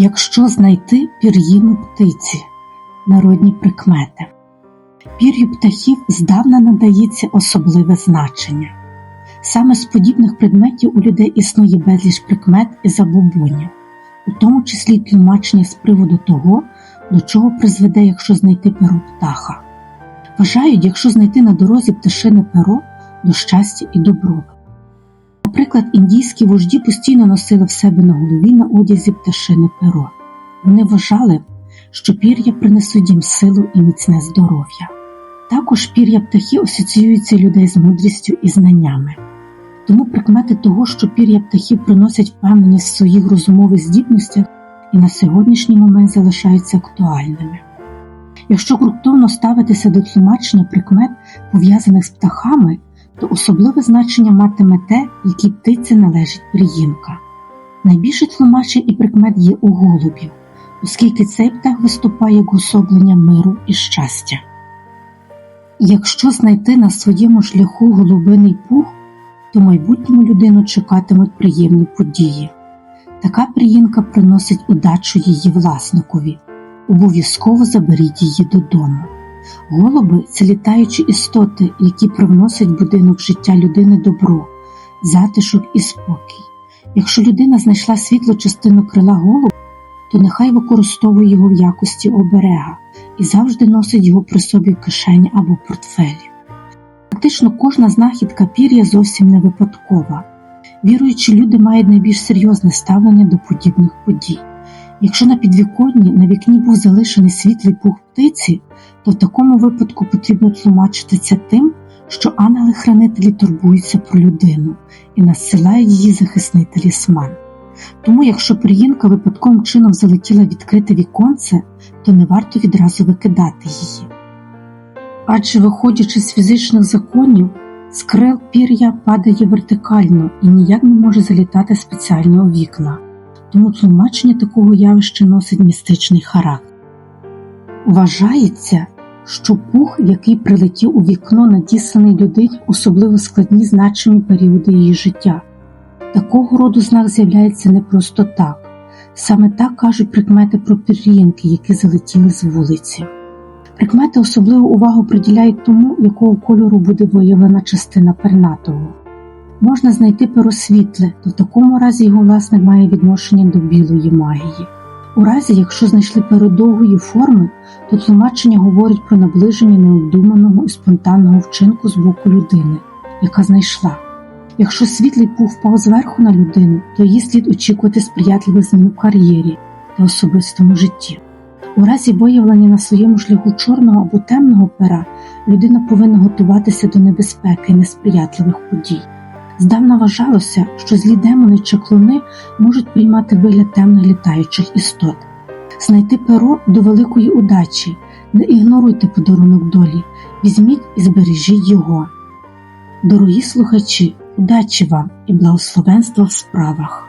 Якщо знайти пір'їну птиці, народні прикмети. Пір'ю птахів здавна надається особливе значення. Саме з подібних предметів у людей існує безліч прикмет і забобонів, у тому числі тлумачення з приводу того, до чого призведе, якщо знайти перо птаха. Вважають, якщо знайти на дорозі пташине перо до щастя і добробуту. Наприклад, індійські вожді постійно носили в себе на голові на одязі пташине перо. Вони вважали, що пір'я принесуть їм силу і міцне здоров'я. Також пір'я птахів асоціюються людей з мудрістю і знаннями. Тому прикмети того, що пір'я птахів приносять впевненість в своїх розумових здібностях і на сьогоднішній момент залишаються актуальними. Якщо ґрунтовно ставитися до тлумачення прикмет, пов'язаних з птахами, то особливе значення матиме те, якій птиці належить пір'їнка. Найбільше тлумачень і прикмет є у голубів, оскільки цей птах виступає як особлення миру і щастя. Якщо знайти на своєму шляху голубиний пух, то майбутньому людину чекатимуть приємні події. Така приїнка приносить удачу її власникові. Обов'язково заберіть її додому. Голуби це літаючі істоти, які привносять в будинок життя людини добро, затишок і спокій. Якщо людина знайшла світлу частину крила голуба, то нехай використовує його в якості оберега і завжди носить його при собі в кишені або портфелі. Практично кожна знахідка пір'я зовсім не випадкова. Віруючі люди мають найбільш серйозне ставлення до подібних подій. Якщо на підвіконні на вікні був залишений світлий пух птиці, то в такому випадку потрібно тлумачити це тим, що ангели-хранителі турбуються про людину і надсилають її захисний талісман. Тому, якщо приїнка випадковим чином залетіла відкрите віконце, то не варто відразу викидати її. Адже, виходячи з фізичних законів, з крил пір'я падає вертикально і ніяк не може залітати спеціально у вікна, тому тлумачення такого явища носить містичний характер. Вважається, що пух, який прилетів у вікно, надісланий людині особливо складні значимі періоди її життя. Такого роду знак з'являється не просто так, саме так кажуть прикмети про пір'їнки, які залетіли з вулиці. Прикмети особливу увагу приділяють тому, якого кольору буде виявлена частина пернатого. Можна знайти перо світле, то в такому разі його власник має відношення до білої магії. У разі, якщо знайшли перо довгої форми, то тлумачення говорить про наближення необдуманого і спонтанного вчинку з боку людини, яка знайшла. Якщо світлий пух впав зверху на людину, то її слід очікувати сприятливих змін в кар'єрі та особистому житті. У разі виявлення на своєму шляху чорного або темного пера людина повинна готуватися до небезпеки і несприятливих подій. Здавна вважалося, що злі демони чи клони можуть приймати вигляд темних літаючих істот. Знайти перо до великої удачі, не ігноруйте подарунок долі, візьміть і збережіть його. Дорогі слухачі, удачі вам і благословенства в справах!